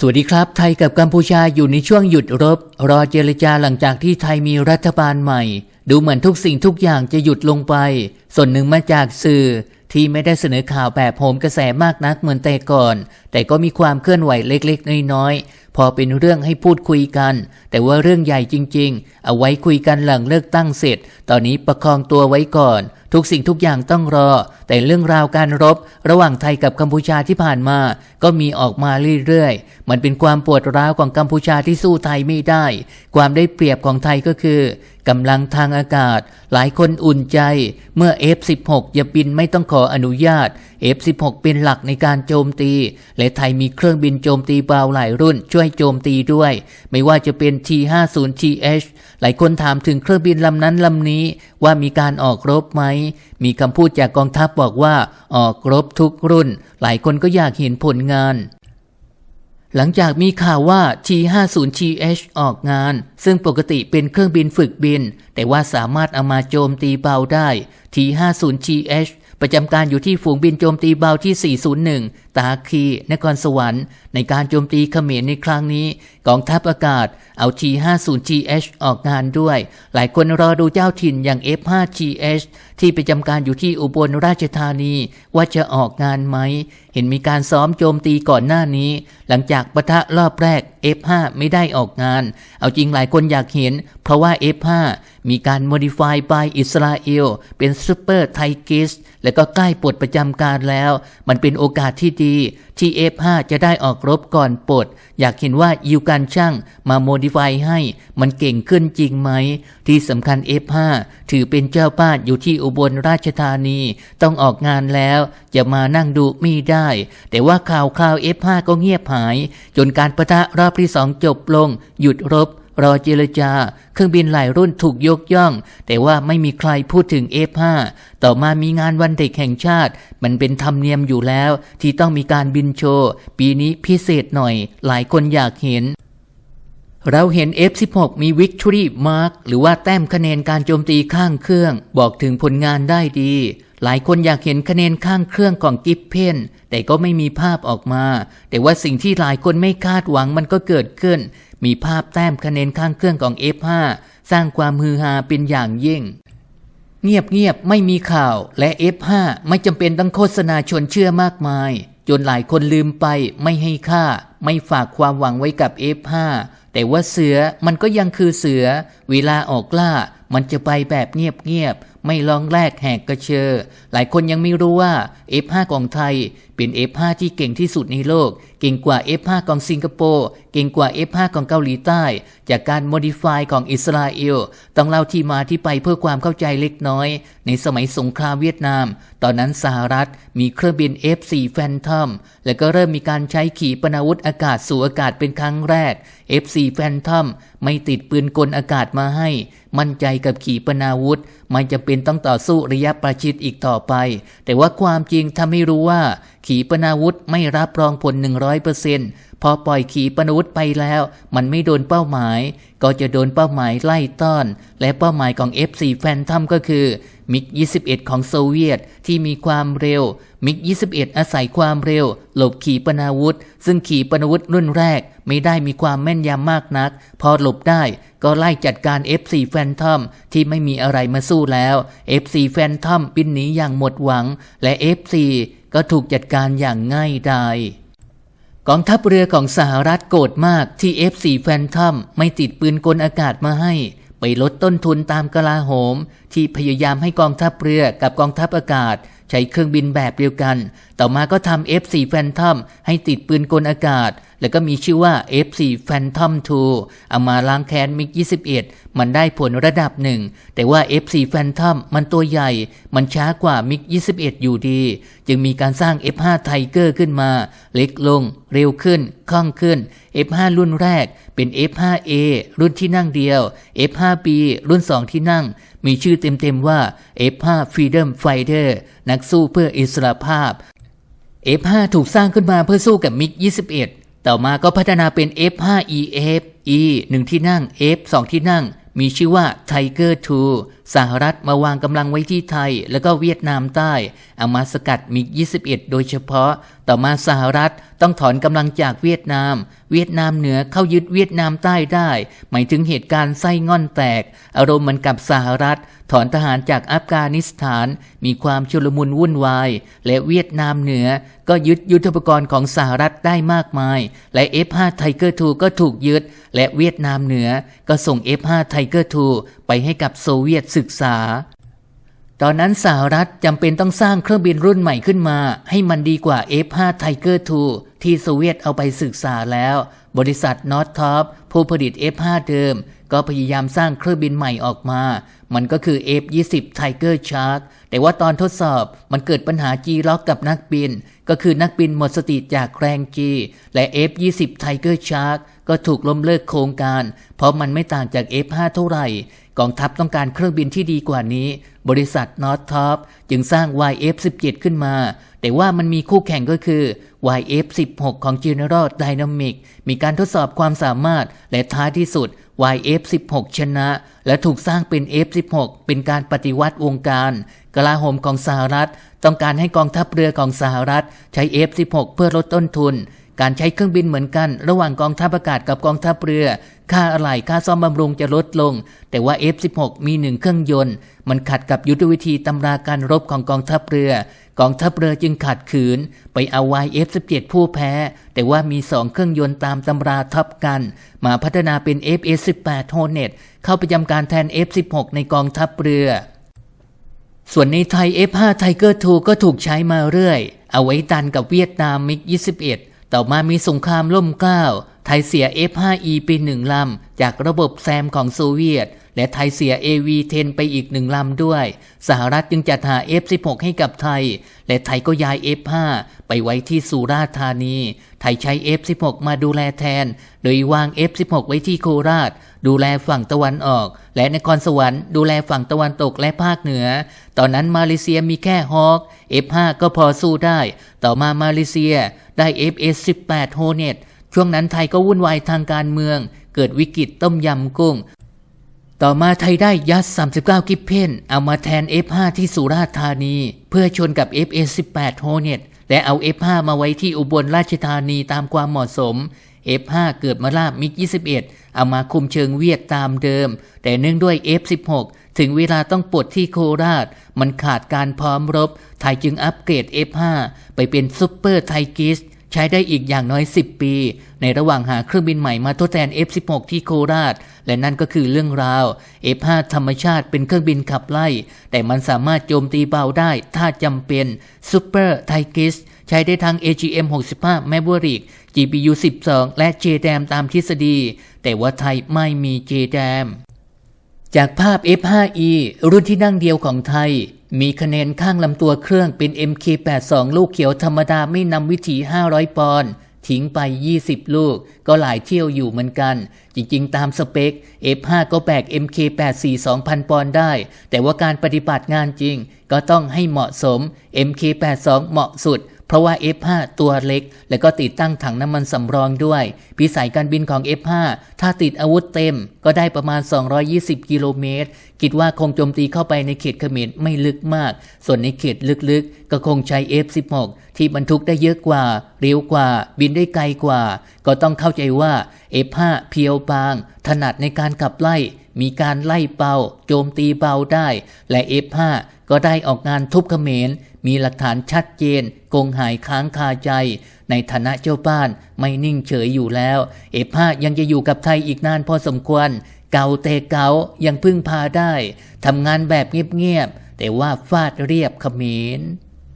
สวัสดีครับ ไทยกับกัมพูชาอยู่ในช่วงหยุดรบ รอเจรจาหลังจากที่ไทยมีรัฐบาลใหม่ ดูเหมือนทุกสิ่งทุกอย่างจะหยุดลงไป ส่วนหนึ่งมาจากสื่อที่ไม่ได้เสนอข่าวแบบโหมกระแสมากนักเหมือนแต่ก่อนแต่ก็มีความเคลื่อนไหวเล็กๆ น้อยๆ พอเป็นเรื่องให้พูดคุยกัน แต่ว่าเรื่องใหญ่จริง ๆ เอาไว้คุยกันหลังเลิกตั้งเสร็จ ตอนนี้ประคองตัวไว้ก่อน ทุกสิ่งทุกอย่างต้องรอ แต่เรื่องราวการรบ ระหว่างไทยกับกัมพูชาที่ผ่านมา ก็มีออกมาเรื่อยๆ มันเป็นความปวดร้าวของกัมพูชาที่สู้ไทยไม่ได้ ความได้เปรียบของไทยก็คือกำลังทางอากาศ หลายคนอุ่นใจเมื่อ F16 อย่าบินไม่ต้องขออนุญาต F16 เป็นหลักในการโจมตีและไทยมีเครื่องบินโจมตีเบาหลายรุ่นช่วยโจมตีด้วย ไม่ว่าจะเป็น T50TH หลายคนถามถึงเครื่องบินลำนั้นลำนี้ว่ามีการออกรบไหม มีคำพูดจากกองทัพบอกว่าออกรบทุกรุ่น หลายคนก็อยากเห็นผลงานหลังจากมีข่าวว่า T50TH ออกงาน ซึ่งปกติเป็นเครื่องบินฝึกบิน แต่ว่าสามารถเอามาโจมตีเบาได้ T50TH ประจำการอยู่ที่ฝูงบินโจมตีเบาที่ 401 ตาคี นครสวรรค์ ในการโจมตีเขมรในครั้งนี้ กองทัพอากาศเอา T50TH ออกงานด้วย หลายคนรอดูเจ้าถิ่นอย่าง F5TH ที่ประจำการอยู่ที่อุบลราชธานีว่าจะออกงานไหม เห็นมีการซ้อมโจมตีก่อนหน้านี้ หลังจากปะทะรอบแรก F5 ไม่ได้ออกงาน เอาจริงหลายคนอยากเห็น เพราะว่า F5 มีการ modify by อิสราเอลเป็นซูเปอร์ไทกิสและก็ใกล้ปลดประจำการแล้ว มันเป็นโอกาสที่ดี ที่ F5 จะได้ออกรบก่อนปลด อยากเห็นว่ายิวการช่างมาโมดิฟายให้มันเก่งขึ้นจริงไหม ที่สำคัญ F5 ถือเป็นเจ้าป้านอยู่ที่อุบลราชธานี ต้องออกงานแล้วจะมานั่งดูไม่ได้ แต่ว่าข่าวคราว F5 ก็เงียบหาย จนการประทะรอบที่สองจบลง หยุดรบ รอเจรจา เครื่องบินหลายรุ่นถูกยกย่อง แต่ว่าไม่มีใครพูดถึง F5 ต่อมามีงานวันเด็กแห่งชาติ มันเป็นธรรมเนียมอยู่แล้ว ที่ต้องมีการบินโชว์ ปีนี้พิเศษหน่อย หลายคนอยากเห็นเราเห็น F16 มี Victory Mark หรือว่าแต้มคะแนนการโจมตีข้างเครื่อง บอกถึงผลงานได้ดี หลายคนอยากเห็นคะแนนข้างเครื่องของกิฟเพนแต่ก็ไม่มีภาพออกมา แต่ว่าสิ่งที่หลายคนไม่คาดหวังมันก็เกิดขึ้น มีภาพแต้มคะแนนข้างเครื่องของ F5 สร้างความฮือฮาเป็นอย่างยิ่ง เงียบๆ ไม่มีข่าวและ F5 ไม่จำเป็นต้องโฆษณาชวนเชื่อมากมาย จนหลายคนลืมไปไม่ให้ค่า ไม่ฝากความหวังไว้กับ F5 แต่ว่าเสือมันก็ยังคือเสือ เวลาออกล่า มันจะไปแบบเงียบๆ ไม่ลองแลกแหกกระเชอ หลายคนยังไม่รู้ว่า F5 ของไทย เป็น F5 ที่เก่งที่สุดในโลก เก่งกว่า F5 ของสิงคโปร์ เก่งกว่า F5 ของเกาหลีใต้ จากการ modify ของอิสราเอล ต้องเล่าที่มาที่ไปเพื่อความเข้าใจเล็กน้อย ในสมัยสงครามเวียดนาม ตอนนั้นสหรัฐมีเครื่องบิน F4 Phantom และก็เริ่มมีการใช้ขีปนาวุธอากาศสู่อากาศเป็นครั้งแรก F4 Phantom ไม่ติดปืนกลอากาศมาให้ มั่นใจกับขีปนาวุธ ไม่จำเป็นต้องต่อสู้ระยะประชิดอีกต่อไป แต่ว่าความจริงทำให้รู้ว่า ขีปนาวุธไม่รับรองผล 100% พอปล่อยขีปนาวุธไปแล้ว มันไม่โดนเป้าหมาย ก็จะโดนเป้าหมายไล่ต้อน และเป้าหมายของ F4 Phantom ก็คือมิก 21 ของโซเวียตที่มีความเร็ว มิก 21 อาศัยความเร็ว หลบขีปนาวุธ ซึ่งขีปนาวุธรุ่นแรกไม่ได้มีความแม่นยำมากนัก พอหลบได้ก็ไล่จัดการ F4 Phantom ที่ไม่มีอะไรมาสู้แล้ว F4 Phantom บินหนีอย่างหมดหวัง และ F4 ก็ถูกจัดการอย่างง่ายดาย กองทัพเรือของสหรัฐโกรธมากที่ F4 Phantom ไม่ติดปืนกลอากาศมาให้ ไปลดต้นทุนตามกลาโหม ที่พยายามให้กองทัพเรือกับกองทัพอากาศ ใช้เครื่องบินแบบเดียวกัน ต่อมาก็ทำ F4 Phantom ให้ติดปืนกลอากาศ แล้วก็มีชื่อว่า F4 Phantom 2 เอามาล้างแค้นมิก 21 มันได้ผลระดับหนึ่ง แต่ว่า F4 Phantom มันตัวใหญ่ มันช้ากว่ามิก 21 อยู่ดี จึงมีการสร้าง F5 Tiger ขึ้นมา เล็กลง เร็วขึ้น คล่องขึ้น F5 รุ่นแรกเป็น F5A รุ่นที่นั่งเดียว F5B รุ่น 2 ที่นั่ง มีชื่อเต็มๆว่า F5 Freedom Fighter นักสู้เพื่ออิสรภาพ F5 ถูกสร้างขึ้นมาเพื่อสู้กับมิก 21 ต่อมาก็พัฒนาเป็น F5EF E 1 ที่นั่ง F 2 ที่นั่ง มีชื่อว่า Tiger 2 สหรัฐมาวางกำลังไว้ที่ไทย แล้วก็เวียดนามใต้เอามาสกัดมิก 21 โดยเฉพาะ ต่อมาสหรัฐต้องถอนกำลังจากเวียดนาม เวียดนามเหนือเข้ายึดเวียดนามใต้ได้ หมายถึงเหตุการณ์ไส้ง่อนแตก อารมณ์เหมันกับสหรัฐ ถอนทหารจากอัฟกานิสถาน มีความชุลมุนวุ่นวาย และเวียดนามเหนือ ก็ยึดยุทธปกรณ์ของสหรัฐได้มากมาย และ F5 Tiger II ก็ถูกยึด และเวียดนามเหนือ ก็ส่ง F5 Tiger II ไปให้กับโซเวียตศึกษา ตอนนั้นสหรัฐจำเป็นต้องสร้างเครื่องบินรุ่นใหม่ขึ้นมา ให้มันดีกว่า F5 Tiger II ที่โซเวียตเอาไปศึกษาแล้ว บริษัทนอตท็อปผู้ผลิต F5 เดิม ก็พยายามสร้างเครื่องบินใหม่ออกมา มันก็คือ F20 Tiger Shark แต่ว่าตอนทดสอบมันเกิดปัญหา G ล็อกกับนักบิน ก็คือนักบินหมดสติจากแรง G และ F20 Tiger Shark ก็ถูกล้มเลิกโครงการ เพราะมันไม่ต่างจาก F5 เท่าไหร่ กองทัพต้องการเครื่องบินที่ดีกว่านี้ บริษัทนอตท็อปจึงสร้าง YF17 ขึ้นมา แต่ว่ามันมีคู่แข่งก็คือ YF16 ของ General Dynamics มีการทดสอบความสามารถและท้ายที่สุด YF16 ชนะ และถูกสร้างเป็น F16 เป็นการปฏิวัติวงการ กลาโหมของสหรัฐ ต้องการให้กองทัพเรือของสหรัฐ ใช้ F16 เพื่อลดต้นทุน การใช้เครื่องบินเหมือนกัน ระหว่างกองทัพอากาศกับกองทัพเรือ ค่าอะไหล่ค่าซ่อมบำรุงจะลดลง แต่ว่า F16 มีหนึ่งเครื่องยนต์ มันขัดกับยุทธวิธีตำราการรบของกองทัพเรือ กองทัพเรือจึงขัดขืน ไปเอา YF17 ผู้แพ้ แต่ว่ามีสองเครื่องยนต์ตามตำราทับกัน มาพัฒนาเป็น FS18 Hornet เข้าประจำการแทน F16 ในกองทัพเรือส่วนในไทย F5 Tiger II ก็ถูกใช้มาเรื่อย เอาไว้ตันกับเวียดนามมิก 21 ต่อมามีสงครามล่มเกล้าไทยเสีย F5E ไปหนึ่งลำ จากระบบแซมของโซเวียต และไทยเสีย AV10 ไปอีกหนึ่งลำด้วย สหรัฐจึงจัดหา F16 ให้กับไทย และไทยก็ย้าย F5 ไปไว้ที่สุราษฎร์ธานี ไทยใช้ F16 มาดูแลแทน โดยวาง F16 ไว้ที่โคราช ดูแลฝั่งตะวันออก และนครสวรรค์ดูแลฝั่งตะวันตกและภาคเหนือ ตอนนั้นมาเลเซียมีแค่ฮอ k F5 ก็พอสู้ได้ ต่อมามาเลเซียได้ FS18 Hornet ช่วงนั้นไทยก็วุ่นวายทางการเมือง เกิดวิกฤตต้มยำกุ้ง ต่อมาไทยได้ยัด 39 กิฟเพนเอามาแทน F5 ที่สุราษฎร์ธานี เพื่อชนกับ FS18 Hornet และเอา F5 มาไว้ที่อุบลราชธานีตามความเหมาะสม F5 เกิดมาลาบมิก 21 เอามาคุมเชิงเวียดตามเดิม แต่เนื่องด้วย F16 ถึงเวลาต้องปลดที่โคราช มันขาดการพร้อมรบ ไทยจึงอัปเกรด F5 ไปเป็นซุปเปอร์ไทกิส ใช้ได้อีกอย่างน้อย 10 ปี ในระหว่างหาเครื่องบินใหม่มาทดแทน F16 ที่โคราช และนั่นก็คือเรื่องราว F5 ธรรมชาติเป็นเครื่องบินขับไล่ แต่มันสามารถโจมตีเบาได้ถ้าจำเป็น Super t i g r i s ใช้ได้ทั้ง AGM-65 Maverick GPU 12 และ JDAM ตามทฤษฎี แต่ว่าไทยไม่มี JDAM จากภาพ F5E รุ่นที่นั่งเดียวของไทย มีคะแนนข้างลำตัวเครื่องเป็น MK82 ลูกเขียวธรรมดาไม่นำวิถี 500 ปอนด์ทิ้งไป 20 ลูก ก็หลายเที่ยวอยู่เหมือนกัน จริงๆ ตามสเปค F5 ก็แบก MK84 2,000 ปอนด์ได้ แต่ว่าการปฏิบัติงานจริง ก็ต้องให้เหมาะสม MK82 เหมาะสุด เพราะว่า F5 ตัวเล็ก และก็ติดตั้งถังน้ำมันสำรองด้วย พิสัยการบินของ F5 ถ้าติดอาวุธเต็ม ก็ได้ประมาณ 220 กิโลเมตร คิดว่าคงโจมตีเข้าไปในเขตเขมรไม่ลึกมาก ส่วนในเขตลึกๆ ก็คงใช้ F16 ที่บรรทุกได้เยอะกว่า เร็วกว่า บินได้ไกลกว่า ก็ต้องเข้าใจว่า F5 เพียวบาง ถนัดในการขับไล่ มีการไล่เบาโจมตีเบาได้ และ F5 ก็ได้ออกงานทุบเขมร มีหลักฐานชัดเจนคงหายค้างคาใจ ในฐานะเจ้าบ้านไม่นิ่งเฉยอยู่แล้ว F5 ยังจะอยู่กับไทยอีกนานพอสมควร เก่าแต่เก่ายังพึ่งพาได้ทำงานแบบเงียบๆแต่ว่าฟาดเรียบเขมร